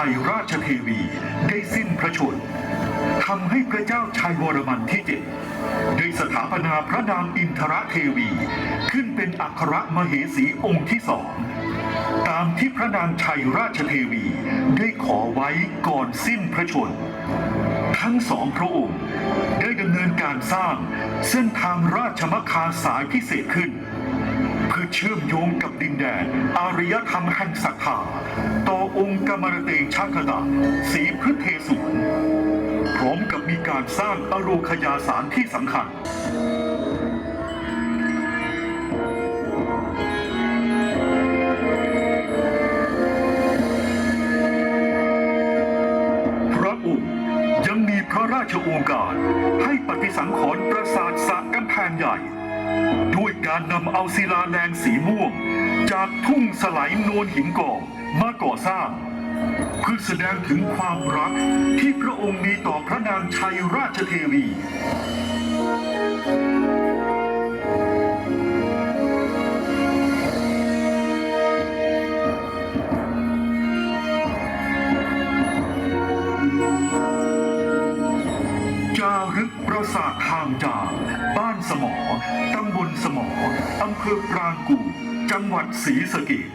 ชัยราชเทวีได้สิ้นพระชนม์ทำให้พระเจ้าชัยวรมันที่เจ็ดได้สถาปนาพระนางอินทรเทวี ขึ้นเป็นอัครมเหสีองค์ที่สองตามที่พระนางชัยราชเทวีได้ขอไว้ก่อนสิ้นพระชนม์ทั้งสองพระองค์ได้ดำเนินการสร้างเส้นทางราชมคคาสายพิเศษขึ้น เชื่อมโยงกับดินแดนอารยธรรมแห่งศรัทธาต่อองค์กมรเตชะคดาสีพฤเทศวรพร้อมกับมีการสร้างอโรคยาสารที่สำคัญพระองค์ยังมีพระราชโอการให้ปฏิสังขรณ์ปราสาทสระกำแพงใหญ่ การนำเอาศิลาแรงสีม่วง จากทุ่งสไลายโนนหินกองมาก่อสร้างเพื่อแสดงถึงความรักที่พระองค์มีต่อพระนางชัยราชเทวีจารึกปราสาททางจาบ้านสมอ ตำบลสมอ อำเภอปรางกู่ จังหวัดศรีสะเกษ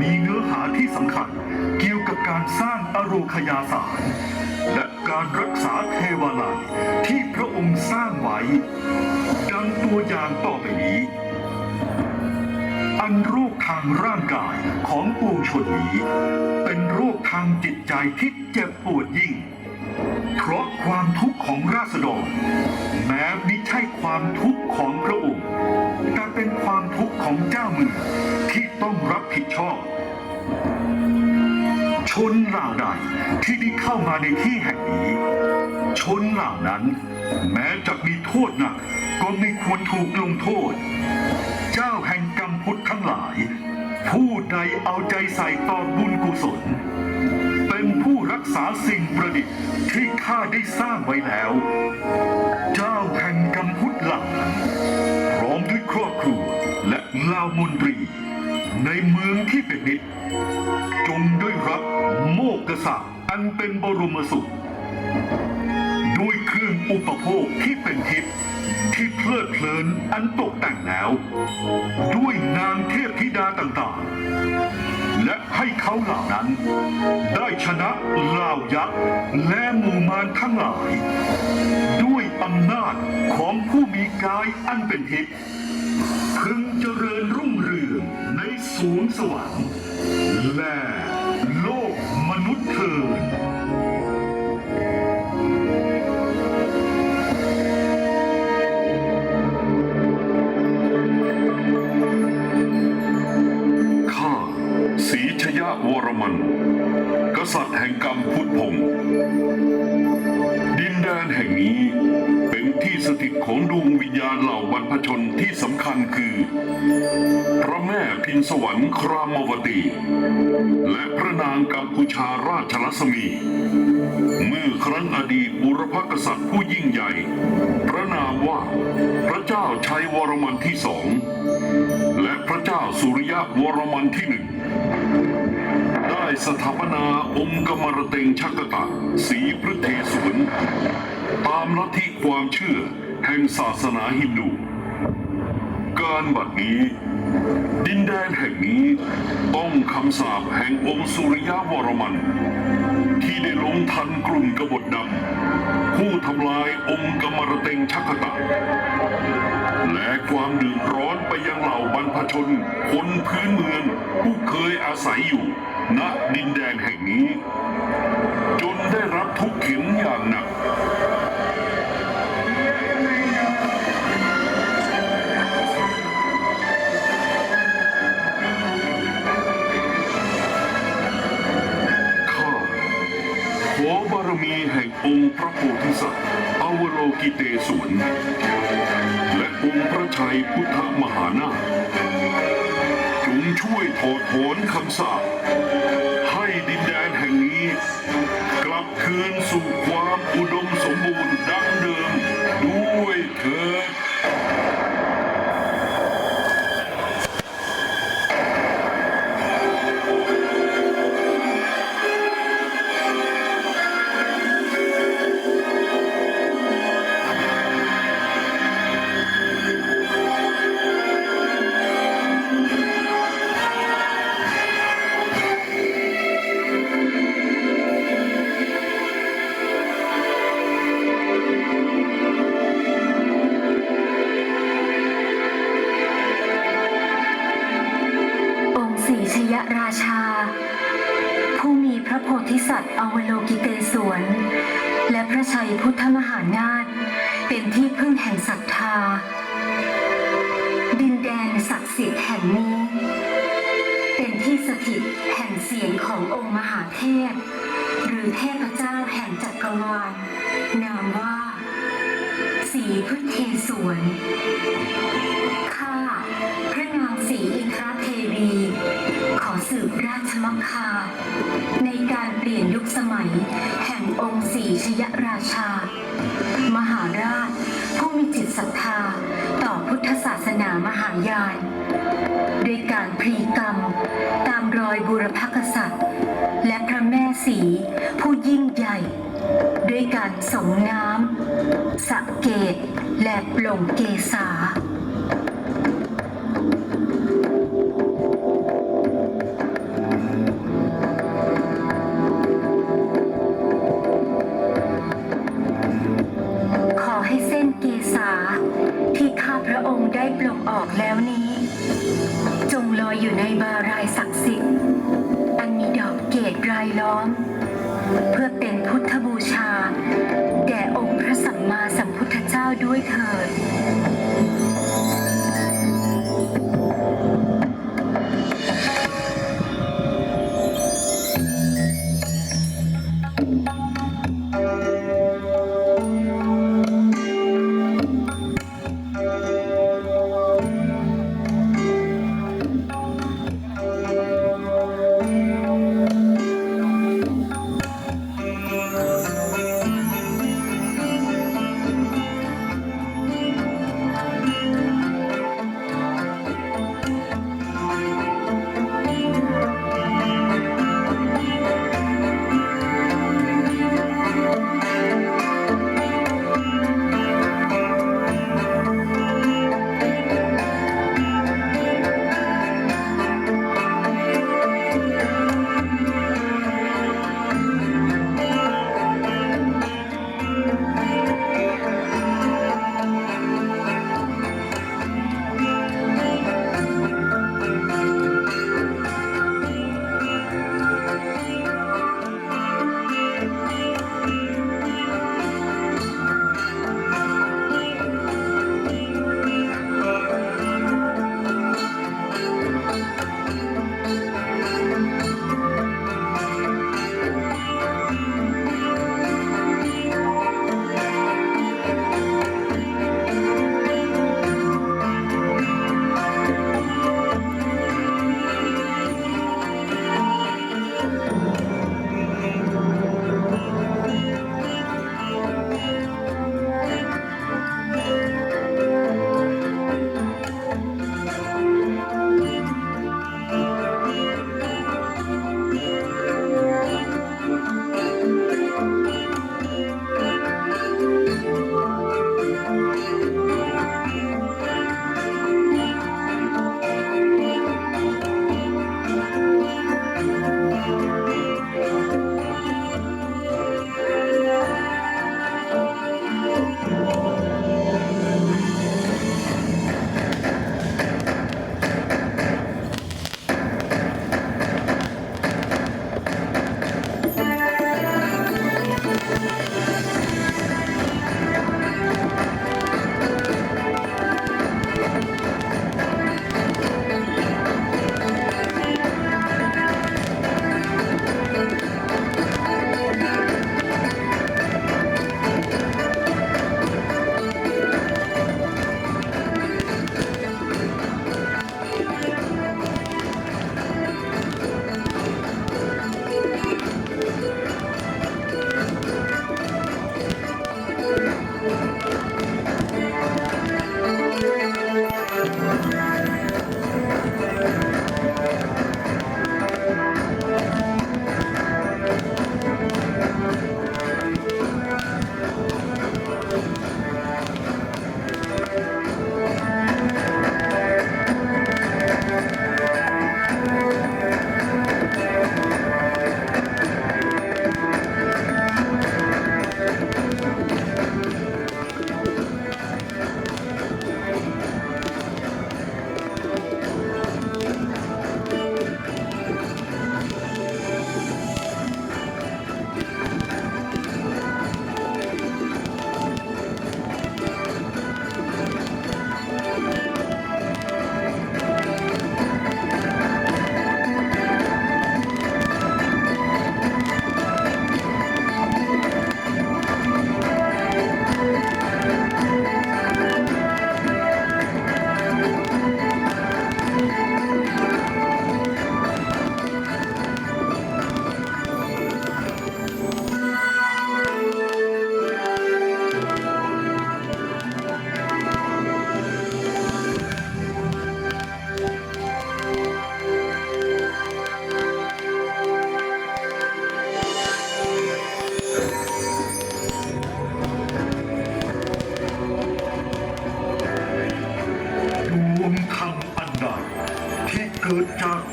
มีเนื้อหาที่สำคัญเกี่ยวกับการสร้างอโรคยาสารและการรักษาเทวาลัยที่พระองค์สร้างไว้ ดังตัวอย่างต่อไปนี้ อันโรคทางร่างกายของปวงชนนี้ เป็นโรคทางจิตใจที่เจ็บปวดยิ่ง เพราะความทุกข์ของราษฎร แม้ไม่ใช่ความทุกข์ของพระองค์ แต่เป็นความทุกข์ของเจ้าเมืองที่ต้องรับผิดชอบ ชนเหล่าใดที่ได้เข้ามาในที่แห่งนี้ ชนเหล่านั้น แม้จะมีโทษหนักก็ไม่ควรถูกลงโทษ เจ้าแห่งกรรมพุทธทั้งหลาย ผู้ใดเอาใจใส่ต่อบุญกุศล ษาสิ่งประดิษฐ์ที่ข้าได้สร้างไว้แล้ว เจ้าแห่งกำพุทธหล่านั้นพร้อมด้วยครอบครัวและเหล่ามนตรี ในเมืองที่เป็นนิจจงด้วยรับโมกขศักดิ์อันเป็นบรมสุข ด้วยเครื่องอุปโภคที่เป็นทิพย์ที่เพลิดเพลินอันตกแต่งแล้ว ด้วยนางเทพธิดาต่างๆ และให้เขาเหล่านั้น ได้ชนะเหล่ายักษ์และหมู่มารทั้งหลาย ด้วยอำนาจของผู้มีกายอันเป็นทิพย์พึงเจริญรุ่งเรืองในสวงสวรรค์และโลกมนุษย์เถิด มัน กษัตริย์แห่งกรรมพุทธพงศ์ดินแดนแห่งนี้เป็นที่สถิตของดวงวิญญาณเหล่าบรรพชนที่สำคัญคือ พระแม่พินสวรรค์ครามวตี และพระนางกัมพูชาราชลัษมี เมื่อครั้งอดีตบุรพกษัตริย์ผู้ยิ่งใหญ่ พระนามว่าพระเจ้าชัยวรมันที่สองและพระเจ้าสุริยะวรมันที่หนึ่ง ได้สถาปนาองค์กมรเตงชักตะสีพฤเทศวน ตามลัทธิความเชื่อแห่งศาสนาฮินดู การบัดนี้ ดินแดนแห่งนี้ต้องคำสาปแห่งองค์สุริยะวรมัน ที่ได้ลงทันกลุ่มกบฏดำผู้ทำลายองค์กมรเตงชักตะและความเดือดร้อนไปยังเหล่าบรรพชนคนพื้นเมืองผู้เคยอาศัยอยู่ ณดินแดนแห่งนี้ จนได้รับทุกข์เข็นอย่างหนักข้าขอบารมีแห่งองค์พระโพธิสัตว์อวโลกิเตศวรและองค์พระชัยพุทธมหานาคจงช่วยถอดถอนคำสาป องค์มเทพ หรือเทพเจ้าแห่งจักรวาลนามว่า สีพุทธเทศวรข้าพระนางศรีอินทรเทวี ขอสืบราชมังคา ในการเปลี่ยนยุคสมัย แห่งองค์ศรีชยราชา มหาราช ผู้มีจิตศรัทธา ต่อพุทธศาสนามหายานด้วยการพรีกร การสงน้ำสะเกตและปลงเกษา ด้วยเถิด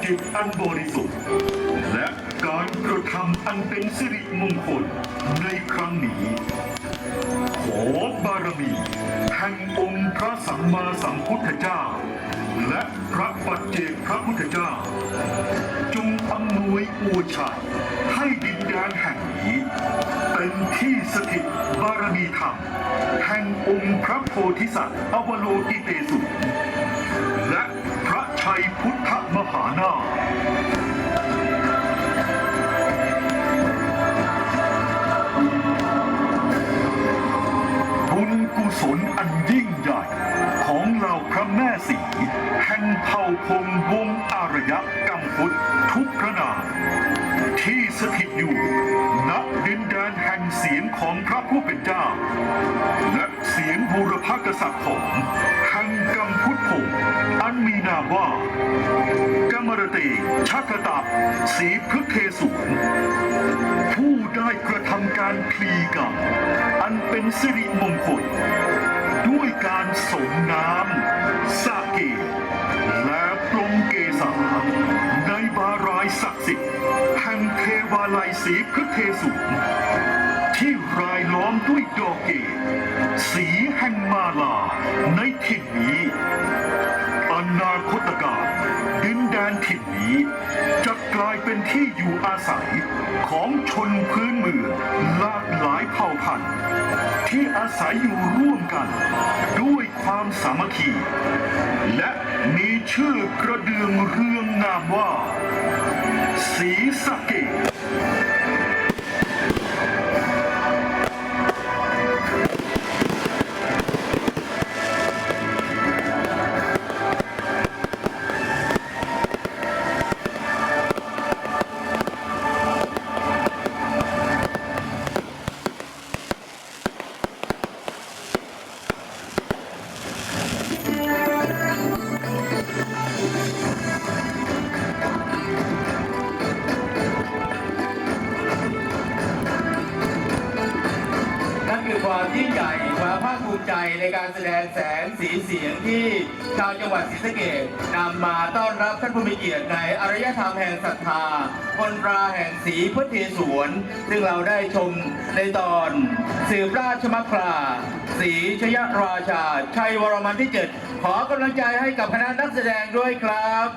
จิตอันบริสุทธิ์ และการกระทำอันเป็นสิริมงคลในครั้งนี้ ขอบารมีแห่งองค์พระสัมมาสัมพุทธเจ้า และพระปัจเจกพระพุทธเจ้า จงอำนวยอวยชัยให้ดินแดนแห่งนี้เป็นที่สถิตบารมีธรรมแห่งองค์พระโพธิสัตว์อวโลกิเตสุและพระชัยพุทธ มหานาถบุญกุศลอันยิ่งใหญ่ของเหล่าพระแม่สีแห่งเผ่าพงวงอารยะกัมพุทธทุกพระนามที่สถิตอยู่ณดินแดนแห่งเสียงของพระผู้เป็นเจ้า และเสียงบูรพกษัตริย์ของแห่งกัมพุทธพงอันมีนามว่า รเตชักตับสีพฤกเทสูรผู้ได้กระทำการพลีกรรมอันเป็นสิริมงคลด้วยการสมน้ำสาเกและปลงเกษาในบารายศักดิ์สิทธิ์แห่งเทวาลัยสีพฤกเทสูรที่รายล้อมด้วยดอกเกตสีแห่งมาลาในถิ่นนี้ ที่อยู่อาศัยของชนพื้นเมืองหลากหลายเผ่าพันธุ์ ที่อาศัยอยู่ร่วมกัน ด้วยความสามัคคี และมีชื่อกระเดืองเรืองนามว่า สีสะเกด ที่ชาวจังหวัดศรีสะเกษนำมาต้อนรับท่านผู้มีเกียรติในอารยธรรมแห่งศรัทธาคนราแห่งสีพุทธสวนซึ่งเราได้ชมในตอนสืบราชมัคคลาสีชยราชา ชัยวรมันที่ 7 ขอกำลังใจให้กับคณะนักแสดงด้วยครับ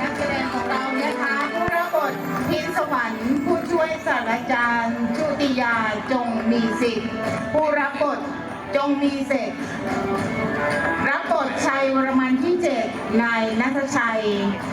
นักแสดงของเรานะคะผู้รับบทพินสวรรค์ผู้ช่วยศาสตราจารย์ชุติยาจงมีสิทธิ์ผู้รับบท จงมีเสร็จรับบทชัยวรมันที่เจ็ดนายนัทชัย